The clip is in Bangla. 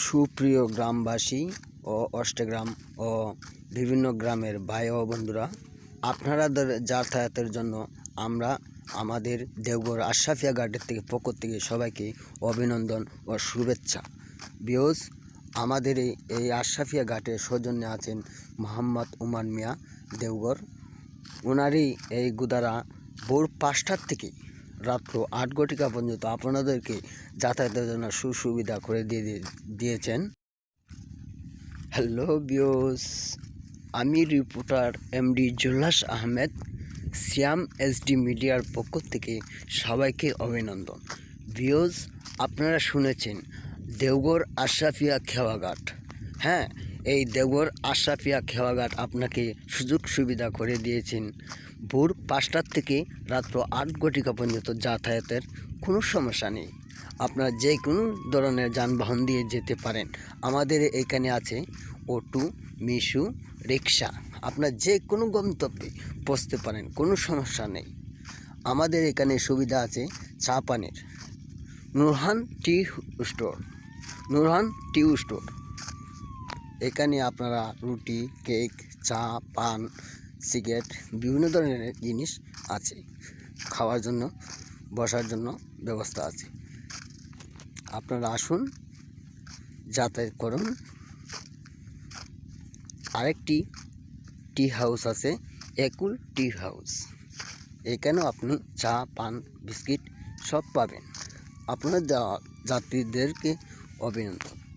সুপ্রিয় গ্রামবাসী ও অষ্টগ্রাম ও বিভিন্ন গ্রামের ভাই ও বন্ধুরা আপনাদের যাতায়াতের জন্য আমরা আমাদের দেওঘর আশরাফিয়া গার্ডের থেকে পক্ষ থেকে সবাইকে অভিনন্দন ও শুভেচ্ছা। বিয়স, আমাদের এই আশরাফিয়া ঘাটের সৌজন্যে আছেন মোহাম্মদ উমান মিয়া দেওঘর। ওনারই এই গুদারা ভোর পাঁচটার থেকে রাত্র আট ঘটিকা পর্যন্ত আপনাদেরকে যাতায়াতের জন্য সুসুবিধা করে দিয়ে দিয়ে- দিয়েছেন। হ্যালো বিওস আমি reporter MD Jullas Ahmed, Shyam SD মিডিয়ার পক্ষ থেকে সবাইকে অভিনন্দন। বিওস আপনারা শুনেছেন দেওগড় আশরাফিয়া খেওয়াঘাট। হ্যাঁ এই দেওগড় আশরাফিয়া খেওয়াঘাট আপনাকে সুযোগ সুবিধা করে দিয়েছেন। ভোর পাঁচটার থেকে রাত্র আট ঘটিকা পর্যন্ত যাতায়াতের কোনো সমস্যা নেই। আপনারা যে কোনো ধরনের যানবাহন দিয়ে যেতে পারেন। আমাদের এখানে আছে অটো, মিশু, রিক্সা। আপনার যে কোনো গন্তব্যে পৌঁছতে পারেন, কোনো সমস্যা নেই। আমাদের এখানে সুবিধা আছে চা পানের। Nurhan tea store. Nurhan tea store. এখানে আপনারা রুটি, কেক, চা, পান, সিগারেট, বিভিন্ন ধরনের জিনিস আছে। খাওয়ার জন্য, বসার জন্য ব্যবস্থা আছে। আপনারা আসুন, যাতায়াত করুন। আরেকটি টি হাউস আছে, একুল টি হাউস। এখানেও আপনি চা, পান, বিস্কিট সব পাবেন। আপনার যাত্রীদেরকে অভিনন্দন।